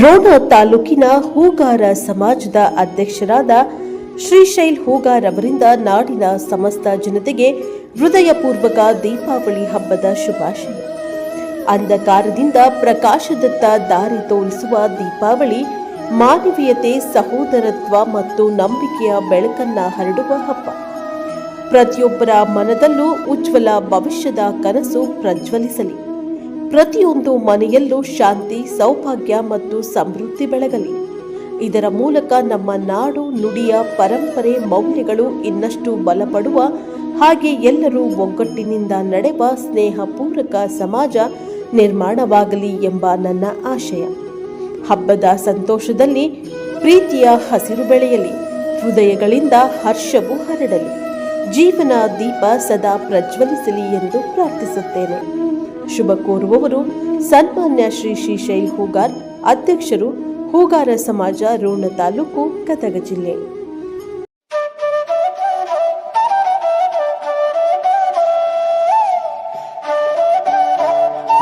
ರೋಣ ತಾಲೂಕಿನ ಹೂಗಾರ ಸಮಾಜದ ಅಧ್ಯಕ್ಷರಾದ ಶ್ರೀಶೈಲ್ ಹೂಗಾರ್ ಅವರಿಂದ ನಾಡಿನ ಸಮಸ್ತ ಜನತೆಗೆ ಹೃದಯಪೂರ್ವಕ ದೀಪಾವಳಿ ಹಬ್ಬದ ಶುಭಾಶಯ. ಅಂಧಕಾರದಿಂದ ಪ್ರಕಾಶದತ್ತ ದಾರಿ ತೋರಿಸುವ ದೀಪಾವಳಿ, ಮಾನವೀಯತೆ, ಸಹೋದರತ್ವ ಮತ್ತು ನಂಬಿಕೆಯ ಬೆಳಕನ್ನ ಹರಡುವ ಹಬ್ಬ. ಪ್ರತಿಯೊಬ್ಬರ ಮನದಲ್ಲೂ ಉಜ್ವಲ ಭವಿಷ್ಯದ ಕನಸು ಪ್ರಜ್ವಲಿಸಲಿ. ಪ್ರತಿಯೊಂದು ಮನೆಯಲ್ಲೂ ಶಾಂತಿ, ಸೌಭಾಗ್ಯ ಮತ್ತು ಸಮೃದ್ಧಿ ಬೆಳಗಲಿ. ಇದರ ಮೂಲಕ ನಮ್ಮ ನಾಡು, ನುಡಿಯ ಪರಂಪರೆ, ಮೌಲ್ಯಗಳು ಇನ್ನಷ್ಟು ಬಲಪಡುವ ಹಾಗೆ ಎಲ್ಲರೂ ಒಗ್ಗಟ್ಟಿನಿಂದ ನಡೆವ ಸ್ನೇಹಪೂರಕ ಸಮಾಜ ನಿರ್ಮಾಣವಾಗಲಿ ಎಂಬ ನನ್ನ ಆಶಯ. ಹಬ್ಬದ ಸಂತೋಷದಲ್ಲಿ, ಪ್ರೀತಿಯ ಹಸಿರು ಬೆಳೆಯಲಿ, ಹೃದಯಗಳಿಂದ ಹರ್ಷವು ಹರಡಲಿ. ಜೀವನ ದೀಪ ಸದಾ ಪ್ರಜ್ವಲಿಸಲಿ ಎಂದು ಪ್ರಾರ್ಥಿಸುತ್ತೇನೆ. ಶುಭ ಕೋರುವವರು ಸನ್ಮಾನ್ಯ ಶ್ರೀ ಶ್ರೀ ಶೈಲ್ ಹೂಗಾರ್ ಅಧ್ಯಕ್ಷರು ಹೂಗಾರ ಸಮಾಜ ರೋಣ ತಾಲೂಕು ಗದಗ ಜಿಲ್ಲೆ.